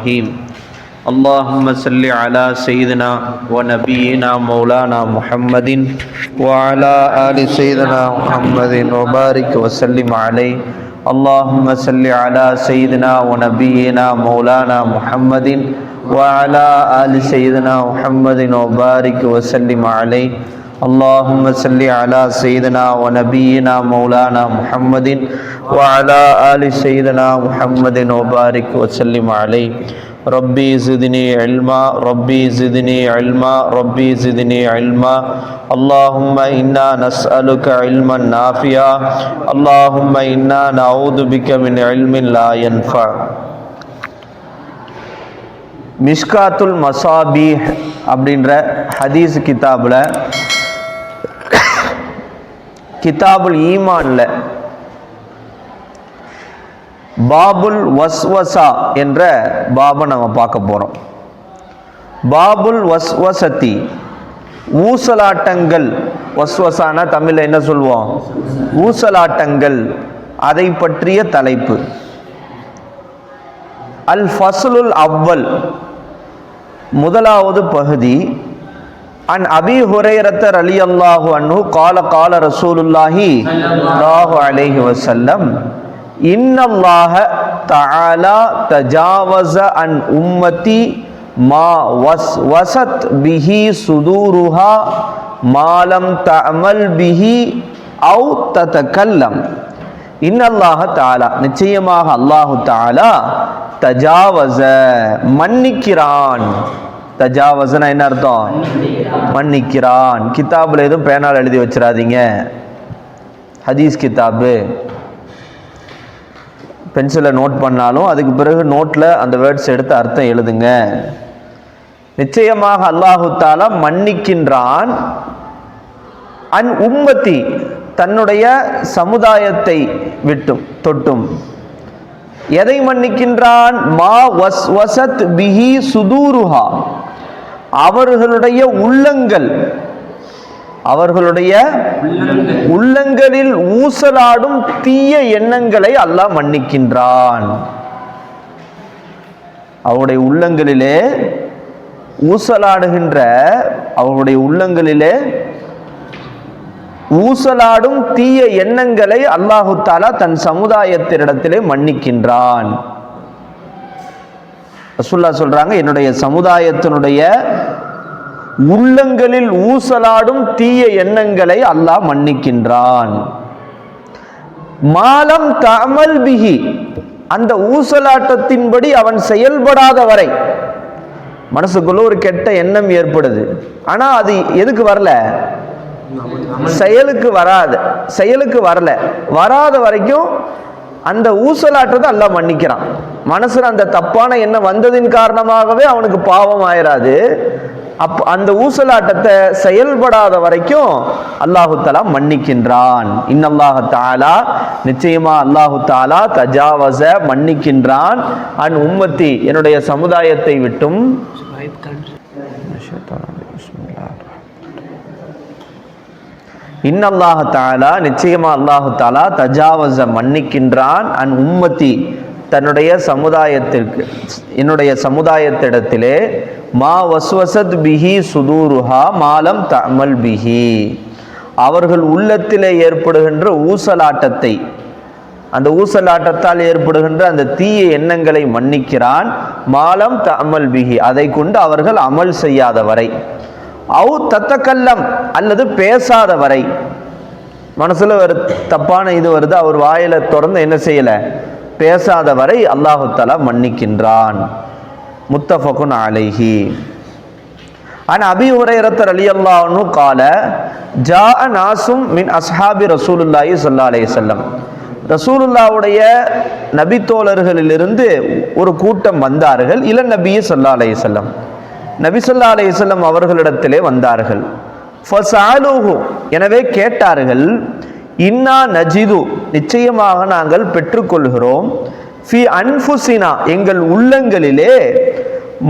الرحيم اللهم صل على سيدنا ونبينا مولانا محمد وعلى آل سيدنا محمد وبارك وسلم عليه. اللهم صل على سيدنا ونبينا مولانا محمد وعلى آل سيدنا محمد وبارك وسلم عليه. اللهم صل على سيدنا ونبينا مولانا محمد وعلى آل سيدنا محمد وبارك وسلم عليه ربي زدني علما ربي زدني علما ربي زدني علما اللهم إنا نسألك علما نافعا اللهم إنا نعوذ بك من علم لا ينفع மிஷ்காத்துல் மசாபீஹ் அப்படின்ற ஹதீஸ் கிதாபில் கிதாபுல் ஈமான்ல. பாபுல் வஸ்வசா என்ற பாபை நம்ம பார்க்க போகிறோம் பாபுல் வஸ்வசத்தி ஊசலாட்டங்கள். வஸ்வசானா தமிழில் என்ன சொல்லுவோம் ஊசலாட்டங்கள். அதை பற்றிய தலைப்பு. அல் ஃபஸ்லுல் அவ்வல் முதலாவது பகுதி அன் அபி ஹுரைரத்த قال அல்லாஹு அன்ஹு கால الله عليه وسلم அலைஹி الله تعالى تجاوز عن அன் ما மா வஸ் வசத் ما சுதூருஹா மாலம் به பிஹி تتكلم. ததகல்லம் இன்னல்லாஹ தாலா நிச்சயமாக அல்லாஹு தாலா தஜாவஸ மன்னிக்கிறான். தஜாவசனா என்ன அர்த்தம்? மன்னிக்கிறான். கிதாபில் எதுவும் பேனால் எழுதி வச்சிடாதீங்க ஹதீஸ் கிதாபு பென்சிலை நோட் பண்ணாலும் அதுக்கு பிறகு நோட்டில் அந்த வேர்ட்ஸ் எடுத்து அர்த்தம் எழுதுங்க. நிச்சயமாக அல்லாஹுத்தால மன்னிக்கின்றான். அன் உம்மத்தி தன்னுடைய சமுதாயத்தை விட்டும் தொட்டும். எதை மன்னிக்கின்றான்? மா வஸ் வசத் பிஹி சுதூருஹா. அவர்களுடைய உள்ளங்கள். அவர்களுடைய உள்ளங்களில் ஊசலாடும் தீய எண்ணங்களை அல்லாஹ் மன்னிக்கின்றான். அவருடைய உள்ளங்களிலே ஊசலாடுகின்ற அவருடைய உள்ளங்களிலே ஊசலாடும் தீய எண்ணங்களை அல்லாஹு தாலா தன் சமுதாயத்தினிடத்திலே மன்னிக்கின்றான். ரசுல்லா சொல்றாங்க என்னுடைய சமுதாயத்தினுடைய உள்ளங்களில் ஊசலாடும் தீய எண்ணங்களை அல்லாஹ் மன்னிக்கின்றான். மாலம் தமல் பிகி அந்த ஊசலாட்டத்தின்படி அவன் செயல்படாத வரை மனசுக்குள்ள ஒரு கெட்ட எண்ணம் ஏற்படுது. ஆனா அது எதுக்கு வரல? செயலுக்கு வராது செயலுக்கு வரல. வராத வரைக்கும் அந்த ஊசலாட்டத்தை எல்லாம் மன்னிக்கிறான். மனசுல அந்த தப்பான எண்ணம் வந்ததின் காரணமாகவே அவனுக்கு பாவம் ஆயிராது. அப் அந்த ஊசலாட்டத்தை செயல்படாத வரைக்கும் அல்லாஹு தாலா மன்னிக்கின்றான். இன்னல்லாஹ தாலா நிச்சயமா அல்லாஹு தாலா தஜாவச மன்னிக்கின்றான். அன் உம்மத்தி என்னுடைய சமுதாயத்தை விட்டும். இன்னல்லாஹ தாலா நிச்சயமா அல்லாஹு தாலா தஜாவச மன்னிக்கின்றான். அன் உம்மத்தி தன்னுடைய சமுதாயத்திற்கு என்னுடைய சமுதாயத்திடத்திலே மா வஸ்வசத் பிஹி சுதூருஹா மாலம் தமல் பிஹி. அவர்கள் உள்ளத்திலே ஏற்படுகின்ற ஊசலாட்டத்தை அந்த ஊசலாட்டத்தால் ஏற்படுகின்ற அந்த தீய எண்ணங்களை மன்னிக்கிறான் மாலம் த அமல் பிகி அதை கொண்டு அவர்கள் அமல் செய்யாத வரை அவு தத்தக்கல்லம் அல்லது பேசாத வரை மனசில் ஒரு தப்பான இது வருது அவர் வாயில தொடர்ந்து என்ன செய்யலை? பேசாத வரை அல்லாஹு தலா மன்னிக்கின்றான். முத்தஃபகுன் அலைஹி. அன் அபி உரையரத்தர் அலி அல்லாஹ்னு கால ஜா நாசும் மின் அஸ்ஹாபி ரசூலுல்லாஹி ஸல்லல்லாஹு அலைய செல்லம் ரசூலுல்லாவுடைய நபித்தோழர்களிலிருந்து ஒரு கூட்டம் வந்தார்கள். இள நபியை சொல்லா அலைய செல்லம் நபி ஸல்லல்லாஹு அலைஹி அவர்களிடத்திலே வந்தார்கள். எனவே கேட்டார்கள் இன்னா நஜிது. நிச்சயமாக நாங்கள் பெற்றுக்கொள்கிறோம். ஃபி அன்ஃபுசினா எங்கள் உள்ளங்களிலே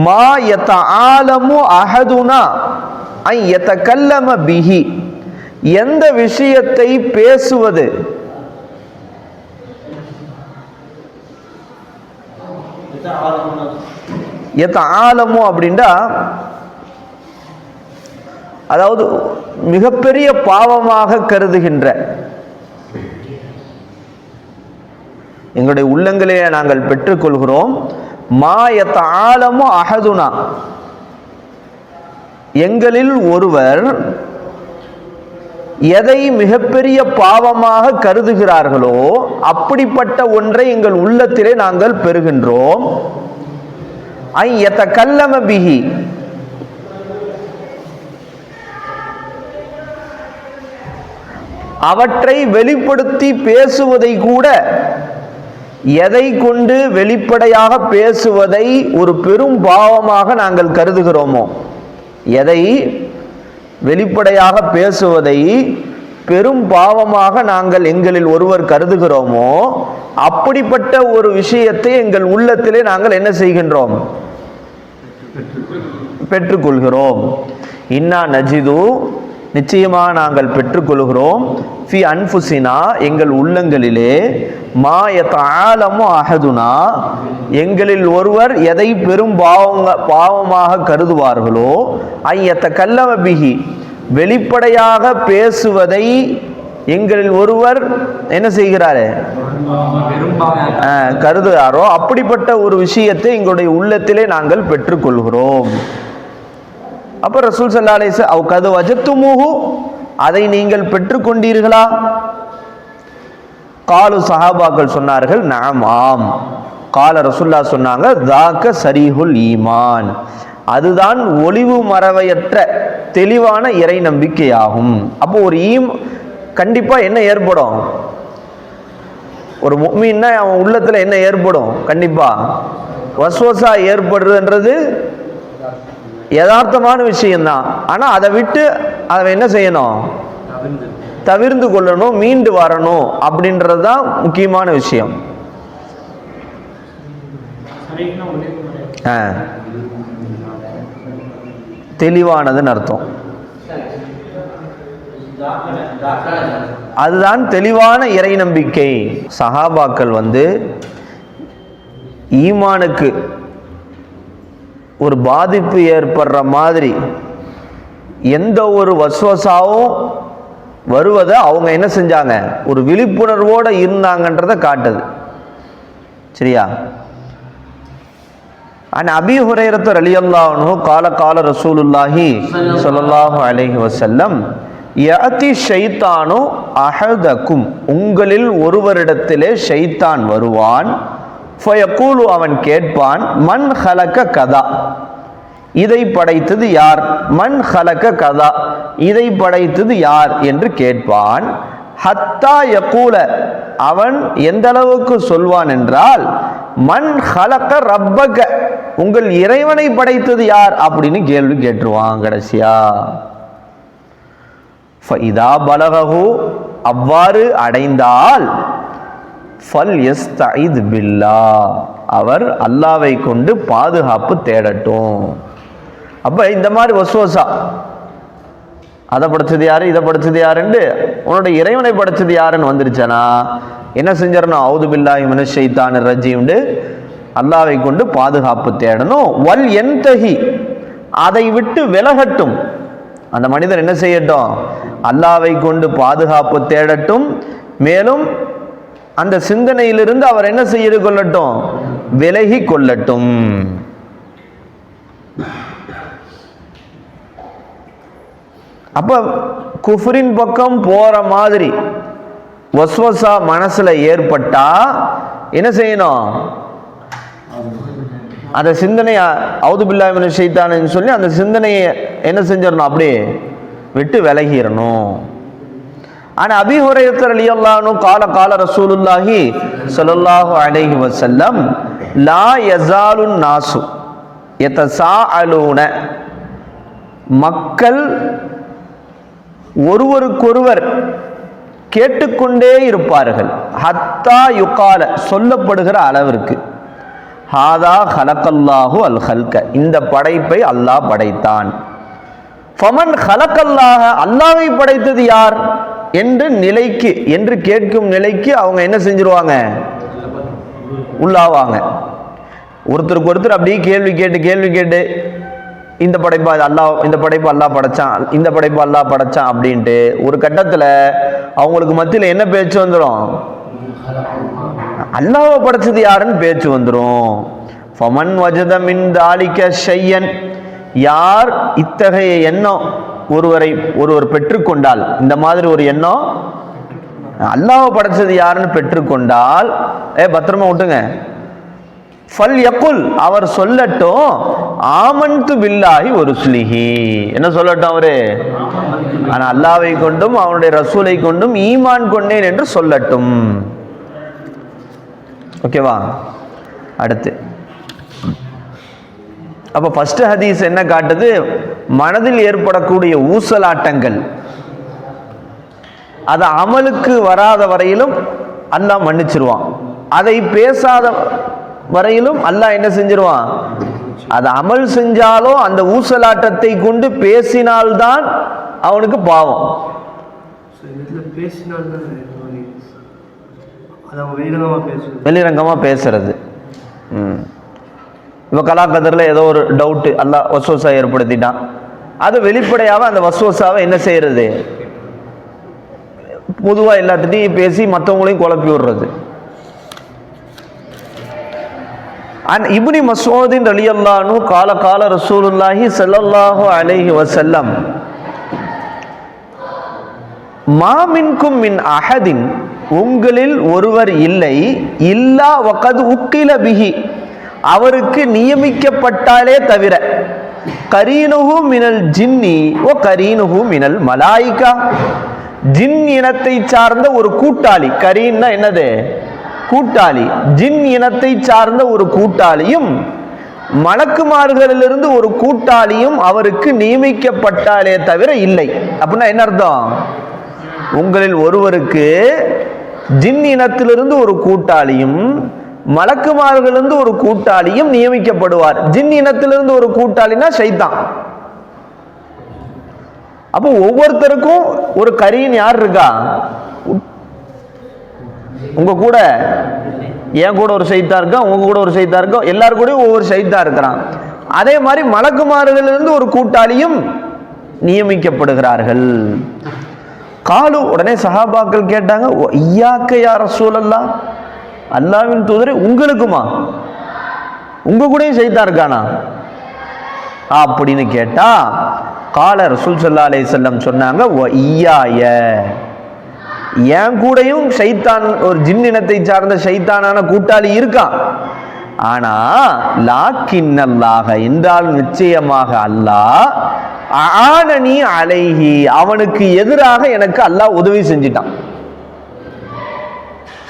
மா எத்த ஆலமு அஹதுனா ஐ எத்த கல்லம பிஹி. எந்த விஷயத்தை பேசுவது? எத்த ஆலமோ அப்படின்டா அதாவது மிகப்பெரிய பாவமாக கருதுகின்ற எங்களுடைய உள்ளங்களே நாங்கள் பெற்றுக்கொள்கிறோம். மா எத்த அகதுனா எங்களில் ஒருவர் எதை மிகப்பெரிய பாவமாக கருதுகிறார்களோ அப்படிப்பட்ட ஒன்றை எங்கள் உள்ளத்திலே நாங்கள் பெறுகின்றோம். ஐ எத்த கல்லம பிகி அவற்றை வெளிப்படுத்தி பேசுவதை கூட எதை கொண்டு வெளிப்படையாக பேசுவதை ஒரு பெரும் பாவமாக நாங்கள் கருதுகிறோமோ எதை வெளிப்படையாக பேசுவதை பெரும் பாவமாக நாங்கள் எங்களில் ஒருவர் கருதுகிறோமோ அப்படிப்பட்ட ஒரு விஷயத்தை எங்கள் உள்ளத்திலே நாங்கள் என்ன செய்கின்றோம்? பெற்றுக்கொள்கிறோம் இன்னா நஜிது நிச்சயமாக நாங்கள் பெற்றுக்கொள்கிறோம். ஃபி அன்ஃபுசினா எங்கள் உள்ளங்களிலே மா ஆலமு அகதுனா எங்களில் ஒருவர் எதை பெரும் பாவங்க பாவமாக கருதுவார்களோ ஐயத்த கல்லவபிகி வெளிப்படையாக பேசுவதை எங்களில் ஒருவர் என்ன செய்கிறாரு? கருதுகிறாரோ? அப்படிப்பட்ட ஒரு விஷயத்தை எங்களுடைய உள்ளத்திலே நாங்கள் பெற்றுக்கொள்கிறோம். அப்போ ரசூல் சல்லா அலிஸ் அவ் கது வஜத்துமுஹு அதை நீங்கள் பெற்றுக்கொண்டீர்களா? காலு சஹாபாக்கள் சொன்னார்கள் நாம் ஆம். கால ரசுல்லா சொன்னாங்க தாக்க சரிஹுல் ஈமான். அதுதான் ஒளிவு மறவையற்ற தெளிவான இறை நம்பிக்கையாகும். அப்போ ஒரு ஈம் கண்டிப்பாக என்ன ஏற்படும்? ஒரு மீன்னா அவன் உள்ளத்தில் என்ன ஏற்படும்? கண்டிப்பாக வசுவசா ஏற்படுறதுன்றது யதார்த்தமான விஷயம்தான். ஆனா அதை விட்டு அவன் என்ன செய்யணும்? தவிர்ந்து. கொள்ளணும் மீண்டு வரணும் அப்படின்றது தான் முக்கியமான விஷயம். ஆ. தெளிவானதுன்னு அர்த்தம். அதுதான் தெளிவான இறை நம்பிக்கை. சஹாபாக்கள் வந்து ஈமானுக்கு ஒரு பாதிப்பு ஏற்படுற மாதிரி எந்த ஒரு வஸ்வசாவும் வருவதை அவங்க என்ன செஞ்சாங்க? ஒரு விழிப்புணர்வோட இருந்தாங்கன்றத காட்டுது. சரியா? அண்ட் அபி ஹுரைரத்து ரலியல்லாஹு கால கால ரசூலுல்லாஹி சொல்லல்லாஹு அலைஹி வசல்லம் யஅதி ஷைத்தானு அஹதக்கும் உங்களில் ஒருவரிடத்திலே ஷைத்தான் வருவான். ஃபயக்கூலு அவன் கேட்பான் மண் ஹலக்க கதா? இதை படைத்தது யார்? மண் ஹலக்க கதா. இதை படைத்தது யார் என்று கேட்பான் ஹத்தா யக்கூல. அவன் எந்த அளவுக்கு சொல்வான் என்றால் மண் ஹலக்க ரப்பக. உங்கள் இறைவனை படைத்தது யார்? அப்படின்னு கேள்வி கேட்டுருவான் கடைசியா. இதா பலகஹு அவ்வாறு அடைந்தால் ஃபல் எஸ் தயித் பில்லா அவர் அல்லாவை கொண்டு பாதுகாப்பு தேடட்டும். அப்ப இந்த மாதிரி வசுவசா. அதை படைச்சது யாரு இதை படைச்சது யாருண்டு? உன்னோட இறைவனை படைச்சது யாருன்னு வந்துருச்சனா? என்ன செஞ்சிடணும்? அவுது பில்லாஹி மனுஷைத்தான் ரஜீம்னு அல்லாவை கொண்டு பாதுகாப்பு தேடணும். வல் என்தஹி அதை விட்டு விலகட்டும். அந்த மனிதர் என்ன செய்யட்டும்? அல்லாவை கொண்டு பாதுகாப்பு தேடட்டும். மேலும் அந்த சிந்தனையிலிருந்து அவர் என்ன செய்து கொள்ளட்டும்? விலகி கொள்ளட்டும். அப்ப குஃபரின் பக்கம் போற மாதிரி ஒஸ்வசா மனசுல ஏற்பட்டா என்ன செய்யணும்? அந்த சிந்தனையை அவுது பில்லாமின் ஷைத்தானு சொல்லி அந்த சிந்தனையை என்ன செஞ்சிடணும்? அப்படியே விட்டு விலகிடணும். ஆனா அபி அலி அல்லானு கால கால ரசூலுல்லாஹி சொல்லல்லாஹு அலைஹி வசல்லம் லா யசாலுன் நாசு யதசாஅலூன மக்கள் ஒருவருக்கொருவர் கேட்டுக்கொண்டே இருப்பார்கள். ஹத்தா யுகால சொல்லப்படுகிற அளவிற்கு. ஹாதா ஹலக்கல்லாஹு அல் ஹல்க இந்த படைப்பை அல்லாஹ் படைத்தான். ஃபமன் ஹலக்கல்லாக அல்லாவை படைத்தது யார்? என்று நிலைக்கு என்று கேட்கும் நிலைக்கு அவங்க என்ன செஞ்சிருவாங்க? உள்ளாவாங்க. ஒருத்தருக்கு ஒருத்தர் அப்படியே கேள்வி கேட்டு கேள்வி கேட்டு இந்த படைப்பா இது அல்லாஹ் இந்த படைப்பு அல்லாஹ் படைச்சான் இந்த படைப்பு அல்லாஹ் படைச்சான் அப்படின்ட்டு ஒரு கட்டத்தில் அவங்களுக்கு மத்தியில் என்ன பேச்சு வந்துடும் அல்லாவை படைச்சது யாருன்னு பேச்சு வந்துடும் ஃபமன் வஜதமின் தாலிக்க ஷையன் யார் இத்தகைய எண்ணம் ஒருவரை ஒருவர் பெற்றுக்கொண்டால்? இந்த மாதிரி ஒரு எண்ணம் அல்லாவை படைச்சது யாருன்னு பெற்றுக்கொண்டால் ஏ பத்திரமா விட்டுங்க. ஃபல் யக்குல் அவர் சொல்லட்டும் ஆமன்து பில்லாஹி ஒரு சுலிஹி என்ன சொல்லட்டும் அவரு? ஆனால் அல்லாவை கொண்டும் அவனுடைய ரசூலை கொண்டும் ஈமான் கொண்டேன் என்று சொல்லட்டும். ஓகேவா? அடுத்து. அப்ப ஃபர்ஸ்ட் ஹதீஸ் என்ன காட்டுது? மனதில் ஏற்படக்கூடிய ஊசலாட்டங்கள். அது அமலுக்கு வராத வரையிலும் அல்லாஹ் மன்னிச்சிருவான். அதை பேசாத வரையிலும் அல்லாஹ் என்ன செஞ்சிருவான்? அது அமல் செஞ்சாலும் அந்த ஊசலாட்டத்தை கொண்டு பேசினால்தான் அவனுக்கு பாவம். ஸோ இந்த இடத்துல பேசினால்தான் ஒரு- அது அவங்க வெளியிடமாக பேசுவது வெளிரங்கமா பேசுறது. ம். இப்போ கலாக்கதரில் ஏதோ ஒரு டவுட்டு அல்லா வசோசா ஏற்படுத்திட்டான். அது வெளிப்படையாக அந்த வசோசாவை என்ன செய்யறது? பொதுவாக எல்லாத்துட்டையும் பேசி மற்றவங்களையும் குழப்பி விடுறது. அன் இப்னி மசூதின் ரலியல்லானு கால கால ரசூலுல்லாஹி ஸல்லல்லாஹு அலைஹி வசல்லம் மாமின்கும் மின் அஹதின் உங்களில் ஒருவர் இல்லை இல்லா வக்கது உக்கில பிஹி. அவருக்கு நியமிக்கப்பட்டாலே தவிர கரீனுகு மினல் ஜின்னி ஓ கரீனுகு மினல் மலாய்கா. ஜின் இனத்தை சார்ந்த ஒரு கூட்டாளி கரீன்னா என்னது? கூட்டாளி. ஜின் இனத்தை சார்ந்த ஒரு கூட்டாளியும் மலக்குமார்களிலிருந்து ஒரு கூட்டாளியும் அவருக்கு நியமிக்கப்பட்டாலே தவிர இல்லை. அப்படின்னா என்ன அர்த்தம்? உங்களில் ஒருவருக்கு ஜின் இனத்திலிருந்து ஒரு கூட்டாளியும் மலக்குமார்களிருந்து ஒரு கூட்டாளியும் நியமிக்கப்படுவார். ஜின் இனத்திலிருந்து ஒரு கூட்டாளினா சைத்தான் அப்போ ஒவ்வொருத்தருக்கும் ஒரு கரீன் யார் இருக்கா? உங்க கூட என் கூட ஒரு சைத்தா இருக்கா? உங்க கூட ஒரு சைத்தா இருக்கா? எல்லாரு கூடயும் ஒவ்வொரு சைத்தா இருக்கிறான். அதே மாதிரி மலக்குமார்களிலிருந்து ஒரு கூட்டாளியும் நியமிக்கப்படுகிறார்கள். காலு உடனே சஹாபாக்கள் கேட்டாங்க "ஓ, ஐயாக்க யார சூழல்லா அல்லாவின் தூதரை உங்களுக்குமா? உங்க கூடயும் செய்தா இருக்கானா? அப்படின்னு கேட்டா கால ரசூல் சல்லா அலே செல்லம் சொன்னாங்க என் கூடயும் ஷைத்தான் ஒரு ஜின் இனத்தை சார்ந்த ஷைத்தானான கூட்டாளி இருக்கான் ஆனா லாக்கின்னல்லாக என்றால் நிச்சயமாக அல்லாஹ் ஆனனி அலைஹி. அவனுக்கு எதிராக எனக்கு அல்லாஹ் உதவி செஞ்சிட்டான்.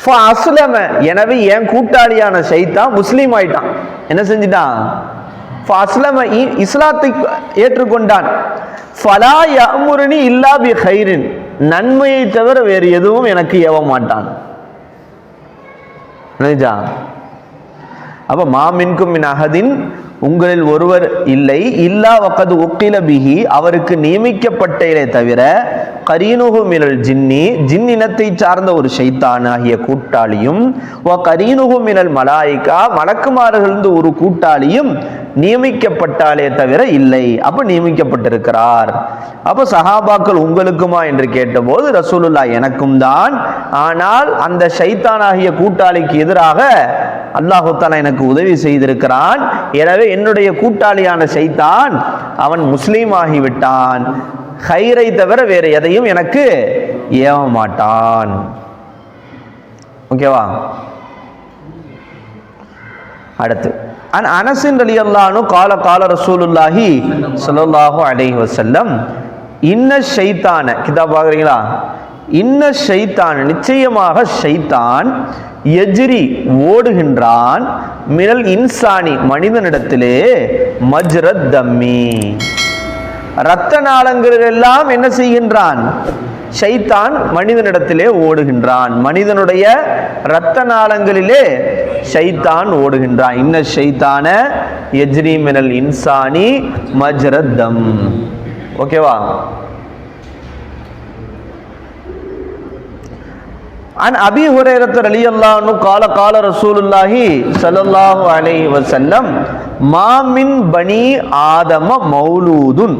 அஸ்லம எனவே என் கூட்டாளியான ஷைத்தான் முஸ்லீம் ஆயிட்டான். என்ன செஞ்சிட்டான்? அஸ்லம இஸ்லாத்தை ஏற்றுக்கொண்டான். ஃபலா யமுருனி இல்லா பி ஹைரின் நன்மையை தவிர வேறு எதுவும் எனக்கு ஏவ மாட்டான். அப்ப மாமின்கும் மின் அகதின் உங்களில் ஒருவர் இல்லை. இல்லா வக்கது ஒக்கில பிகி அவருக்கு நியமிக்கப்பட்டே தவிர கரீனுகு மினல் ஜின்னி ஜின் இனத்தை சார்ந்த ஒரு ஷைத்தான் ஆகிய கூட்டாளியும் வ கரீனுகு மினல் மலாயிகா மலக்குமாரிலிருந்து ஒரு கூட்டாளியும் நியமிக்கப்பட்டாலே தவிர இல்லை. அப்ப நியமிக்கப்பட்டிருக்கிறார். அப்ப சஹாபாக்கள் உங்களுக்குமா என்று கேட்டபோது ரசூலுல்லா எனக்கும் தான். ஆனால் அந்த ஷைத்தான் ஆகிய கூட்டாளிக்கு எதிராக அல்லாஹுத்தாலா எனக்கு உதவி செய்திருக்கிறான். எனவே என்னுடைய கூட்டாளியான சைத்தான் அவன் முஸ்லீம் ஆகிவிட்டான் ஹைரை தவிர வேறு எதையும் எனக்கு ஏவ மாட்டான் ஓகேவா? அடுத்து. அன் அனசின் அலி அல்லானு கால கால ரசூலுல்லாஹி ஸல்லல்லாஹு அலைஹி செல்லம் இன்ன ஷைத்தான கிதா பார்க்குறீங்களா? இன்ன ஷைத்தான் நிச்சயமாக ஷைத்தான் எஜ்ரி ஓடுகின்றான். மினல் இன்சானி மனிதனிடத்திலே மஜ்ரத் தம்மி. இரத்த நாளங்களில் எல்லாம் என்ன செய்கின்றான் ஷைத்தான் மனிதனிடத்திலே ஓடுகின்றான் மனிதனுடைய இரத்த நாளங்களிலே ஷைத்தான் ஓடுகின்றான் இன்ன ஷைத்தான எஜ்ரி மினல் இன்சானி மஜ்ரத்தம் ஓகேவா عن أبي هريرة رضي الله عنه قال قال رسول الله صلى الله عليه وسلم மாமின் பணி ஆதம மௌலூதுன்.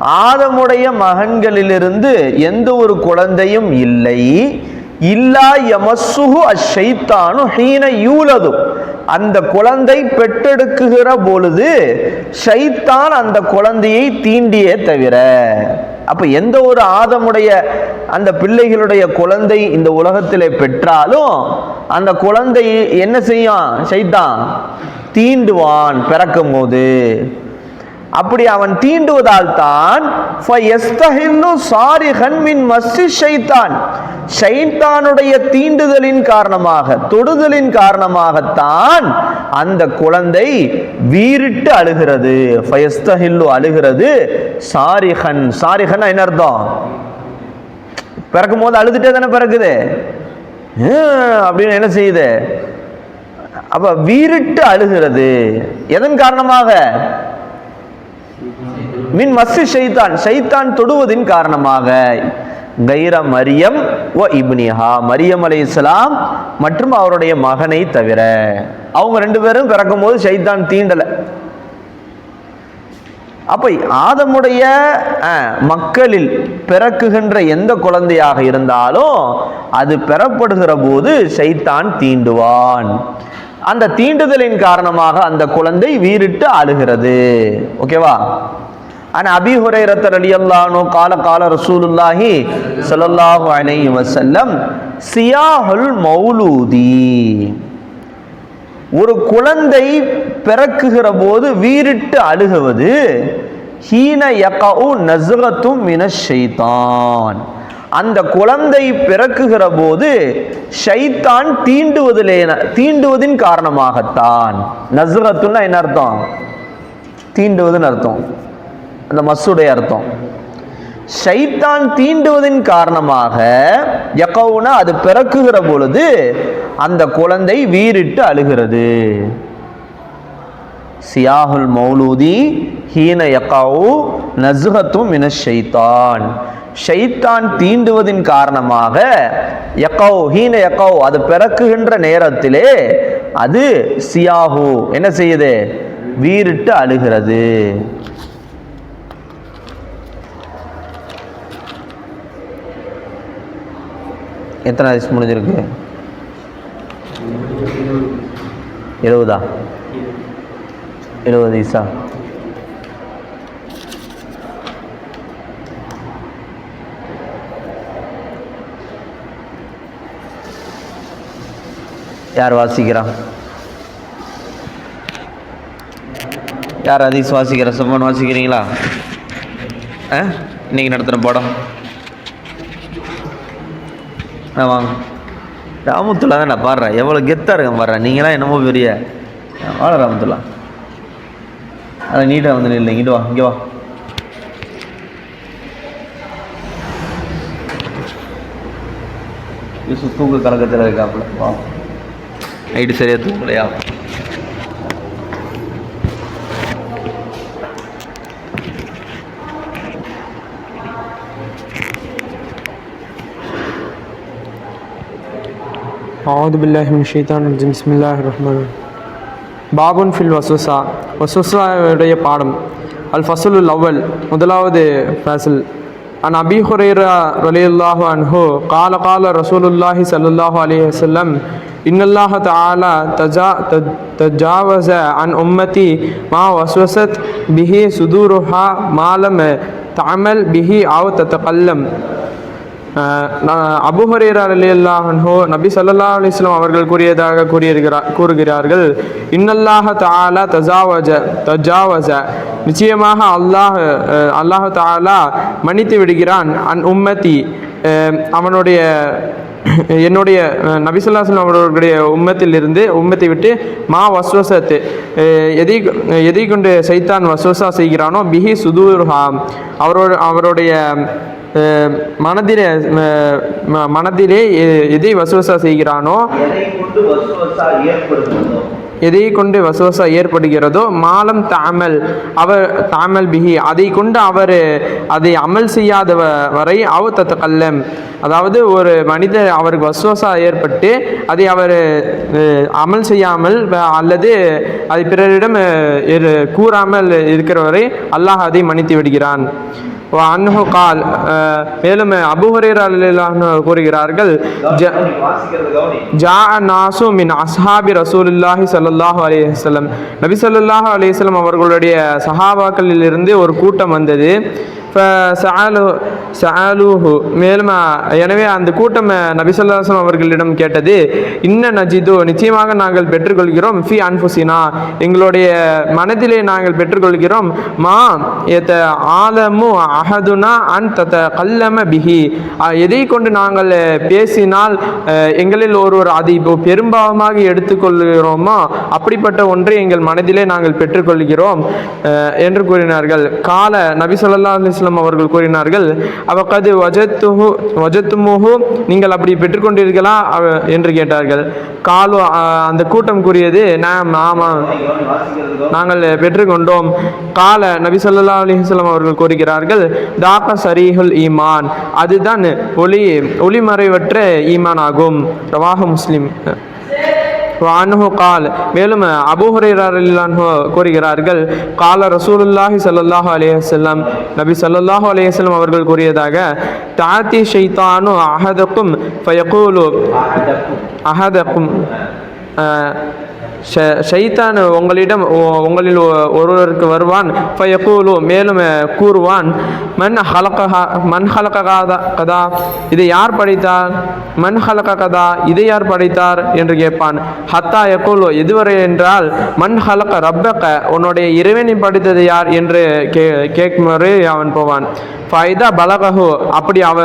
ஆதமுடைய மகன்களிலிருந்து எந்த ஒரு குழந்தையும் இல்லை. இல்லா எமசுகு அஷைத்தானு ஹீன யூலதும் அந்த குழந்தை பெற்றெடுக்குகிற பொழுது ஷைத்தான் அந்த குழந்தையை தீண்டியே தவிர அப்போ எந்த ஒரு ஆதமுடைய அந்த பிள்ளைகளுடைய குழந்தை இந்த உலகத்தில் பெற்றாலும் அந்த குழந்தை என்ன செய்யும்? சைத்தான் தீண்டுவான் பிறக்கும் போது அப்படி அவன் தீண்டுவதால் தான் மின் ஷைத்தானுடைய தீண்டுதலின் காரணமாக தொடுதலின் காரணமாகத்தான் அந்த குழந்தை வீறிட்டு அழுகிறது. ஃபயஸ்தஹில்லு அழுகிறது. சாரிஹன். சாரிஹன் என்ன அர்த்தம்? பிறக்கும் போது அழுதுட்டே தானே பிறக்குது. அப்படின்னு என்ன செய்யுது? அப்ப வீரிட்டு அழுகிறது. எதன் காரணமாக? மின் மஸ்ஸி ஷைத்தான். ஷைத்தான் தொடுவதின் காரணமாக. கைர மரியம் ஓ இப்னிஹா. மரியம் அலைஹிஸ்ஸலாம் மற்றும் அவருடைய மகனை தவிர. அவங்க ரெண்டு பேரும் பிறக்கும்போது ஷைத்தான் தீண்டல. அப்ப ஆதமுடைய அஹ், மக்களில் பிறக்குகின்ற எந்த குழந்தையாக இருந்தாலும் அது பெறப்படுகிற போது சைத்தான் தீண்டுவான். அந்த தீண்டுதலின் காரணமாக அந்த குழந்தை வீரிட்டு அழுகிறது ஓகேவா அன் அபி ஹுரைரத் அலி அல்லானோ கால கால ரசூலுல்லாஹி ஸல்லல்லாஹு அலைஹி வசல்லம் சியாஹுல் மௌலூதி ஒரு குழந்தை பிறக்குகிற போது வீரிட்டு அழுகுவது ஹீன யகவு நசுகத்தும் மின ஷைத்தான். அந்த குழந்தை பிறக்குகிற போது ஷைத்தான் தீண்டுவதிலே தீண்டுவதின் காரணமாகத்தான். நசுரத்துன்னா என்ன அர்த்தம்? தீண்டுவதுன்னு அர்த்தம். அந்த மஸ்ஸுடைய அர்த்தம். ஷைத்தான் தீண்டுவதின் காரணமாக யகவுனா அது பிறக்குகிற பொழுது அந்த குழந்தை வீறிட்டு அழுகிறது. சியாஹுல் மௌலூதி ஹீன யகவு நசுகத்தும் மின ஷைத்தான் ஷைத்தான் தீண்டுவதின் காரணமாக எக்கோ ஹீன எக்கோ அது பிறக்குகின்ற நேரத்திலே அது சியாஹு என்ன செய்யுது? வீரிட்டு அழுகிறது. எத்தனை ஹதீஸ் முடிஞ்சிருக்கு? எழுபதா எழுபது ஹதீஸா? யார் வாசிக்கிறா? யார் ஹதீஸ் வாசிக்கிற? சம்மன் வாசிக்கிறீங்களா? ஆ? இன்னைக்கு நடத்துகிற படம். ஆ வாங்க. ராமத்துல்லா தான் நான் பாடுறேன் எவ்வளோ கெத்தாக இருக்கேன் பாடுறேன் நீங்களாம் என்னமோ பெரிய வாழ ராமத்துல்லா. அதான் நீட்டாக வந்து இல்லை இங்கிட்டு வா இங்கே வா. யூசுப் தூக்கு கலக்கத்தில் இருக்காப்புல. வா. ஐடி சரியாக தூங்கலையா அவுது பில்லாஹி மின் ஷைத்தான் ரஹ்மான் பாபுன் ஃபில் வசூசா வசூசாவுடைய பாடம் அல் ஃபசுல் லவ்வல் முதலாவது ஃபேசல் அன் அபி ஹுரேரா ரலியுல்லாஹு அன்ஹு கால கால ரசூலுல்லாஹி சல்லுல்லாஹு அலி வசல்லம் இன்னல்லாஹ தாலா தஜா தஜாவச அன் உம்மதி மா வஸ்வசத் பிஹி சுதூருஹா மாலம் தாமல் பிஹி அவ் தத்தகல்லம் அபு அலி அலியல்லாஹோ நபி சல்லா அலிஸ்லாம் அவர்கள் கூறியதாக கூறியிருக்கிறார் கூறுகிறார்கள். இன்னல்லாஹ தாலா தஜாவஜ தஜாவஜ நிச்சயமாக அல்லாஹ் அல்லாஹு அல்லாஹ் தாலா மன்னித்து விடுகிறான். அன் உம்மதி அவனுடைய என்னுடைய நபிசுல்லாசன் நபி உம்மத்தில் இருந்து அவர்களுடைய உம்மத்திலிருந்து உம்மத்தை விட்டு மா வஸ்வசத்து எதை எதை கொண்டு சைத்தான் வஸ்வசா செய்கிறானோ பிஹி சுதூர்ஹா அவரோட அவருடைய மனதிலே மனதிலே எதை வசுவசா செய்கிறானோ எதை கொண்டு வசுவசா ஏற்படுகிறதோ மாலம் தாமல் அவர் தாமல் பிஹி அதை கொண்டு அவர் அதை அமல் செய்யாத வரை அவ கல்லம் அதாவது ஒரு மனிதர் அவருக்கு வசுவசா ஏற்பட்டு அதை அவர் அமல் செய்யாமல் வ- அல்லது அதை பிறரிடம் இரு- கூறாமல் இருக்கிறவரை அல்லாஹ் அதை மன்னித்து விடுகிறான். அன்ஹு கால் மேலும் அபு கூறுகிறார்கள் ஜ ஜா நாசு மின் அஸ்ஹாபி ரசூலுல்லாஹி சல்லாஹு அலைஹி நபி சொல்லாஹு அலைஹி அவர்களுடைய சஹாபாக்களிலிருந்து ஒரு கூட்டம் வந்தது. ஃபசஅலு மேலும் எனவே அந்த கூட்டம் அஹ், அவர்களிடம் கேட்டது இன்ன நஜிது நிச்சயமாக நாங்கள் பெற்றுக்கொள்கிறோம் ஃபி அன்புசினா எங்களுடைய மனதிலே நாங்கள் பெற்றுக்கொள்கிறோம் மா எத்த ஆலமு அஹதுனா அன் தத்த கல்லம பிஹி எதை கொண்டு நாங்கள் பேசினால் எங்களில் ஒருவர் அதை இப்போ பெரும்பாவமாக எடுத்துக்கொள்கிறோமோ? அப்படிப்பட்ட ஒன்றை எங்கள் மனதிலே நாங்கள் பெற்றுக்கொள்கிறோம் என்று கூறினார்கள். கால நபி சொல்லா அலைஹி வஸல்லம் அவர்கள் கூறினார்கள் அவக்கது வஜத்துஹு வஜத்துமுஹு நீங்கள் அப்படி பெற்றுக்கொண்டீர்களா? என்று கேட்டார்கள். காலு அந்த கூட்டம் கூறியது நாம் ஆமாம் நாங்கள் பெற்றுக்கொண்டோம். கால நபி சொல்லா அலைஹி அவர்கள் கூறுகிறார்கள் தாக்க சரீஹுல் ஈமான். அதுதான் ஒளி ஒளிமறைவற்ற ஈமான் ஆகும் ரவாக முஸ்லிம். வானுஹு கால். மேலும் அபூ கூறுகிறார்கள் கால ரசூலுல்லாஹி சல்லாஹு அலையசல்லாம் நபி சல்லாஹூ அலைஹி அவர்கள் கூறியதாக தாத்தி ஷைத்தானு அஹதக்கும் ஃபயகூலு அஹதக்கும். ஷைத்தான் உங்களிடம் உங்களில் ஒருவருக்கு வருவான். ஃபயகூலு மேலும் கூறுவான். மண் ஹலகஹா மண் ஹலககாதா கதா இதை யார் படைத்தார்? மண் ஹலக கதா இதை யார் படைத்தார்? என்று கேட்பான். ஹத்தா யகூலு எதுவரை என்றால் மண் ஹலக ரப்பக உன்னுடைய இறைவனை படைத்தது யார்? என்று கே கேட்குமாறு அவன் போவான். ஃபைதா பலகஹு அப்படி அவ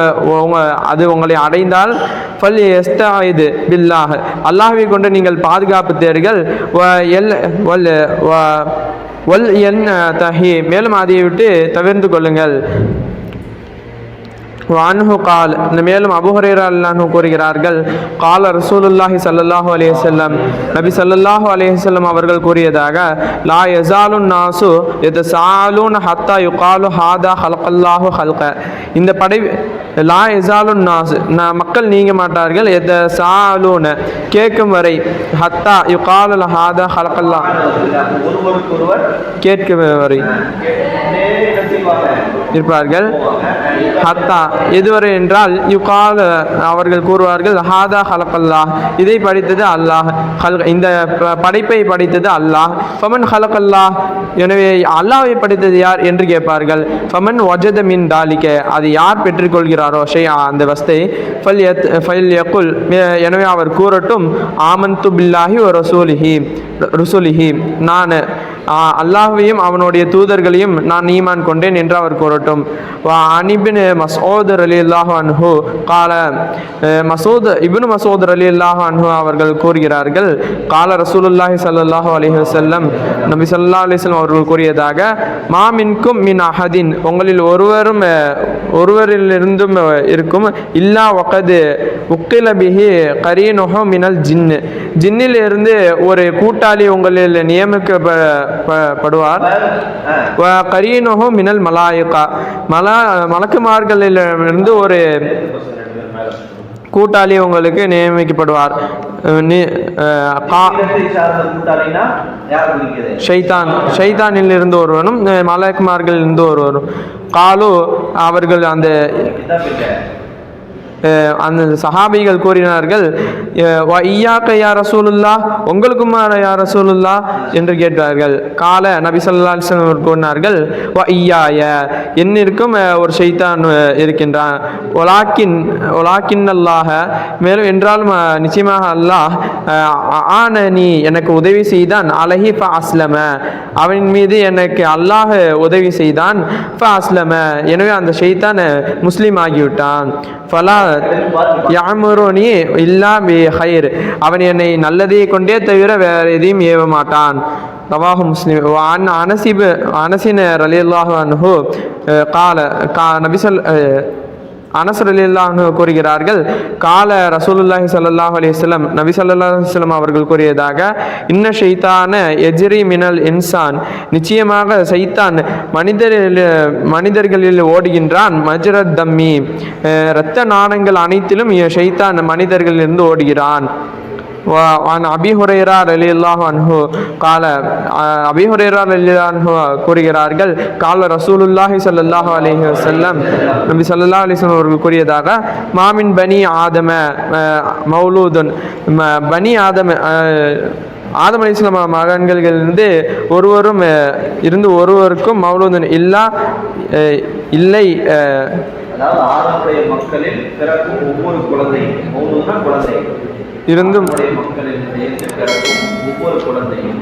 உங்க அது உங்களை அடைந்தால் ஃபல் எஸ்தாயுது பில்லாஹ். அல்லாஹை கொண்டு நீங்கள் பாதுகாப்பு தேடுகள் எல் என் தஹி. மேலும் அதை விட்டு தவிர்ந்து கொள்ளுங்கள். வான்ஹு கால். மேலும் அபுஹரேரா அல்லாஹு கூறுகிறார்கள். கால ரசூலுல்லாஹி ஸல்லல்லாஹு அலைஹி வஸல்லம். நபி ஸல்லல்லாஹு அலைஹி வஸல்லம் அவர்கள் கூறியதாக லா யஸாலுன் நாசு யதசாலூன ஹத்தா யுகாலு ஹாதா ஹல்கல்லாஹு ஹல்க. இந்த படை லா யஸாலுன் நாஸ் ந- மக்கள் நீங்க மாட்டார்கள். யதசாலூன கேட்கும் வரை. ஹத்தா யுகாலு ஹாதா ஹல்கல்லா கேட்கும் வரை. இருப்பார்கள். ஹத்தா எதுவரை என்றால் யுகால அவர்கள் கூறுவார்கள் ஹாதா ஹலக்கல்லா இதை படித்தது அல்லாஹ். ஹல் இந்த ப- படைப்பை படித்தது அல்லாஹ். ஃபமன் ஹலக்கல்லா எனவே அல்லாவை படித்தது யார் என்று கேட்பார்கள். ஃபமன் வஜத மின் தாலிக்க அது யார் பெற்றுக்கொள்கிறாரோ ஷை அந்த வஸ்தை. ஃபல் எத் ஃபல் யக்குல் எனவே அவர் கூறட்டும் ஆமந்து பில்லாஹி ஒரு ரசூலிஹி. ருசூலிஹி. நான் அல்லாஹையும் அவனுடைய தூதர்களையும் நான் ஈமான் கொண்டேன் என்று அவர் கூறட்டும். வா அனிபின் மசோத் அலி அல்லாஹு அன்ஹு கால அஹ், மசூத் மசோதர் மசூத் அலி அல்லாஹு அன்ஹு அவர்கள் கூறுகிறார்கள் கால ரசூலுல்லாஹி சல்லாஹூ அலி வஸல்லம் நபி சல்லா அலிஸ்லம் அவர்கள் கூறியதாக மாமின்கும் மின் அஹதின் உங்களில் ஒருவரும் ஒருவரிலிருந்தும் இருக்கும் இல்லா ஒக்கது உக்கில பிஹி மினல் ஜின்னு. ஜின்னிலிருந்து ஒரு கூட்டாளி உங்களில் நியமிக்க படுவார். கரீனுஹு மினல் மலாயிகா. மலா மலக்குமார்களிலிருந்து ஒரு கூட்டாளி உங்களுக்கு நியமிக்கப்படுவார். ஷைதான் ஷைதானில் ஷைத்தான். இருந்து ஒருவனும் மலக்குமார்களில் இருந்து ஒருவரும் காலு அவர்கள் அந்த அந்த சஹாபிகள் கூறினார்கள் ஐயாக்க வ யா ரசூலுல்லா? உங்களுக்குமா யா ரசூலுல்லா? என்று கேட்டார்கள். கால நபி ஸல்லல்லாஹு கூறினார்கள் வ என்னிற்கும் ஒரு ஷைத்தான் இருக்கின்றான். ஒலாக்கின் ஒலாக்கின் அல்லாஹ மேலும் என்றாலும் நிச்சயமாக அல்லாஹ் ஆன நீ எனக்கு உதவி செய்தான். அலஹி ஃப அஸ்லம. அவன் மீது எனக்கு அல்லாஹ் உதவி செய்தான். ஃப அஸ்லம. எனவே அந்த ஷைத்தான் முஸ்லீம் ஆகிவிட்டான். ஃபலா யாமுருனி இல்லா பி ஹைர் அவன் என்னை நல்லதை கொண்டே தவிர வேற எதையும் ஏவ மாட்டான் ரவாஹு முஸ்லிம். அன் அனசிபு அனசின் ரலியல்லாஹு அன்ஹு அஹ், கால கா நபிசல் அஹ், கூறுகிறார்கள் கால ரசூலுல்லாஹி சல்லாஹ் அலிஸ்லம் நபி ஸல்லல்லாஹு அவர்கள் கூறியதாக இன்ன ஷைத்தான எஜ்ரி மினல் இன்சான் நிச்சயமாக சைத்தான் மனிதரில் மனிதர்களில் ஓடுகின்றான் மஜ்ரத் தம்மி இரத்த நாணங்கள் அனைத்திலும் ஷைத்தான் மனிதர்களிலிருந்து ஓடுகிறான். وعن أبي هريرة رضي الله عنه قال அபி ஹுரேரா ரலியல்லாஹு கூறுகிறார்கள் கால ரசூலுல்லாஹி ஸல்லல்லாஹு அலைஹி வஸல்லம் நபி ஸல்லல்லாஹு அலைஹி வஸல்லம் அவர்கள் கூறியதாக மாமின் பனி ஆதம அஹ், மௌலூதுன் ம- பனி ஆதம அஹ், ஆதம் அலிஸ்லாம் மகன்களிலிருந்து ஒருவரும் அஹ், இருந்து ஒருவருக்கும் மௌலூதன் இல்லா அஹ், இல்லை அஹ், அதாவது ஆதமுடைய மக்களில் பிறக்கும் ஒவ்வொரு குழந்தையும் ஒவ்வொரு குழந்தை. இருந்தும் ஆதமுடைய மக்களில் பிறக்கும் ஒவ்வொரு குழந்தையும்.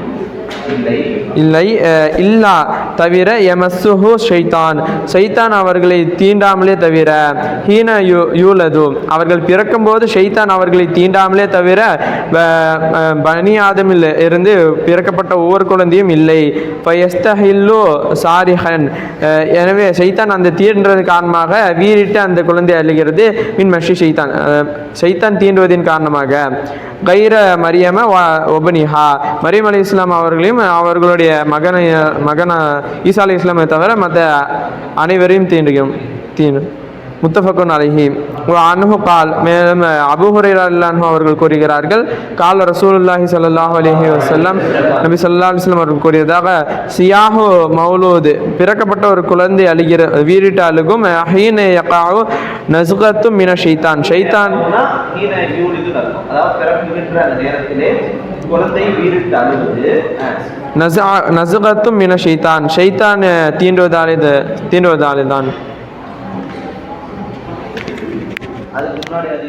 இல்லை. இல்லை இல்லா தவிர எமசுஹு ஷைத்தான். ஷைத்தான் அவர்களை தீண்டாமலே தவிர ஹீன யூ யூலது. அவர்கள் பிறக்கும்போது ஷைத்தான் அவர்களை தீண்டாமலே தவிர வ- பனி ஆதமில் இருந்து பிறக்கப்பட்ட ஒவ்வொரு குழந்தையும் இல்லை. பயஸ்தஹில்லோ சாரிஹன். எனவே ஷைத்தான் அந்த தீண்டுறது காரணமாக வீறிட்டு அந்த குழந்தை அழுகிறது மின் மஷி ஷைத்தான். ஷைத்தான் தீண்டுவதின் காரணமாக. கைர மரியம வ- ஒபனிஹா. மரியம் அலி இஸ்லாம் அவர்களையும் அவர்களுடைய மகனை மகன ஈசா அலி இஸ்லாமை தவிர மற்ற அனைவரையும் தீண்டுகிறோம். தீண்டும் முத்தஃபக்குன் அலஹி. அனுகு கால் மேலும் அபு ஹுரைரா அவர்கள் கூறுகிறார்கள் கால் ரசூலுல்லாஹி சல்லாஹ் அலிஹி வசல்லம் நபி சொல்லா அலிஸ்லாம் அவர்கள் கூறியதாக சியாஹு மௌலூது பிறக்கப்பட்ட ஒரு குழந்தை அழுகிற வீரிட்டு அழுகும் ஹீன யகாவு நசுகத்தும் மின ஷைத்தான் ஷைத்தான் நசுகத்தும் மின ஷைத்தான் ஷைத்தான் தீண்டுவதாலே தீண்டுவதாலே தான். அதுக்கு முன்னாடி அது